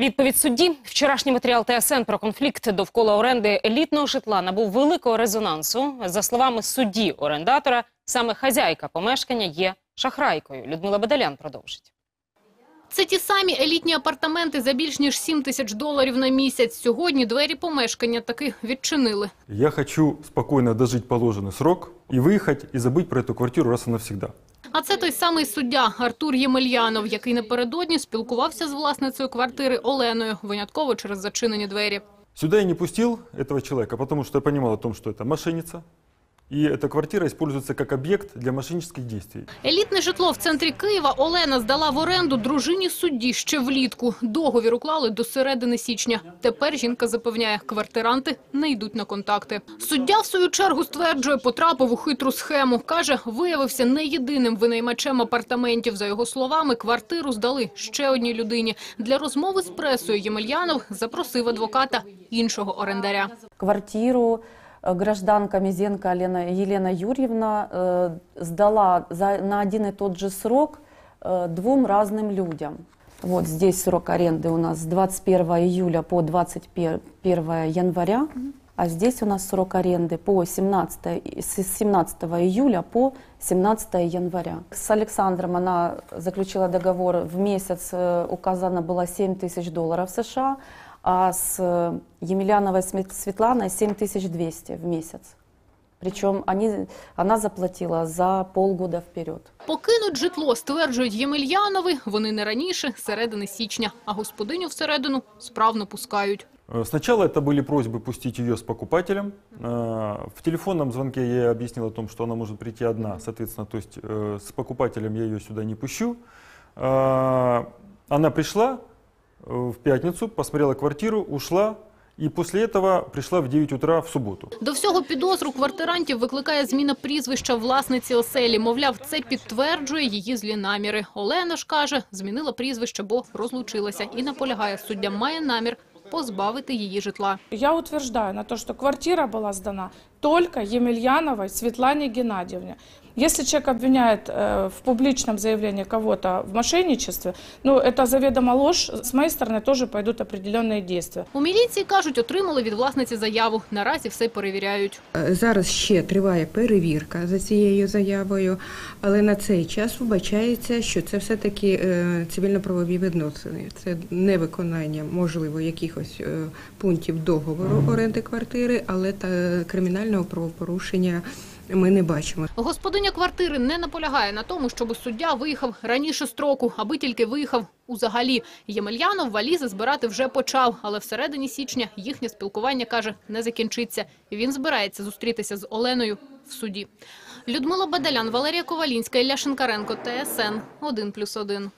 Відповідь судді. Вчорашній матеріал ТСН про конфлікт довкола оренди елітного житла набув великого резонансу. За словами судді орендатора, саме хазяйка помешкання є шахрайкою. Людмила Бедалян продовжить. Це ті самі елітні апартаменти за більш ніж 7 тисяч доларів на місяць. Сьогодні двері помешкання таки відчинили. Я хочу спокойно дожить положенный срок и выехать и забыть про эту квартиру раз и навсегда. А це той самий суддя Артур Ємельянов, який напередодні спілкувався з власницею квартири Оленою, винятково через зачинені двері. Сюда я не пустил этого человека, потому что я понимал о том, что это мошенница. И эта квартира используется как объект для мошеннических действий. Елітне житло в центрі Києва Олена здала в оренду дружині судді ще влітку. Договір уклали до середини січня. Тепер жінка запевняє, квартиранти не йдуть на контакти. Суддя, в свою чергу, стверджує, потрапив у хитру схему. Каже, виявився не єдиним винаймачем апартаментів. За його словами, квартиру здали ще одній людині. Для розмови з пресою Ємельянов запросив адвоката іншого орендаря. Квартиру э, гражданка Мизенко Елена, Елена Юрьевна э, сдала за, на один и тот же срок э, двум разным людям. Вот здесь срок аренды у нас с 21 июля по 21 января, а здесь у нас срок аренды по 17, и- с 17 июля по 17 января. С Александром она заключила договор, в месяц э, указано было 7 тысяч долларов США, а с э, Емельяновой Смет- Светланой 7200 в месяц. Причем они, она заплатила за полгода вперед. Покинуть житло, стверджують Ємельянови, вони не раніше, середини січня, а господиню всередину справно пускають. Э, Сначала это были просьбы пустить ее с покупателем. Э, В телефонном звонке я ей объяснил о том, что она может прийти одна, соответственно, то есть э, с покупателем я ее сюда не пущу. Э, Она пришла э, в пятницу, посмотрела квартиру, ушла, и после этого пришла в 9 утра в субботу. До всього підозру квартирантів викликає зміна прізвища власниці оселі. Мовляв, це підтверджує її злі наміри. Олена ж каже, змінила прізвище, бо розлучилася. І наполягає, суддя має намір позбавити її житла. Я утверждаю на то, что квартира была сдана только Емельяновой Светлане Геннадьевне. Если человек обвиняет э, в публичном заявлении кого-то в мошенничестве, ну, это заведомо ложь, с моей стороны тоже пойдут определенные действия. У міліції, кажуть, отримали від власниці заяву. Наразі все перевіряють. Е, Зараз ще триває перевірка за цією заявою, але на цей час вбачається, що це все-таки е, цивільно-правові відносини. Це невиконання, можливо, якихось е, пунктів договору оренди квартири, але та кримінального правопорушення ми не бачимо. Господиня квартири не наполягає на тому, щоб суддя виїхав раніше строку, аби тільки виїхав узагалі. Ємельянов валізи збирати вже почав, але всередині січня їхнє спілкування, каже, не закінчиться. Він збирається зустрітися з Оленою в суді. Людмила Бадалян, Валерія Ковалінська, Ілля Шинкаренко, ТСН 1+,1.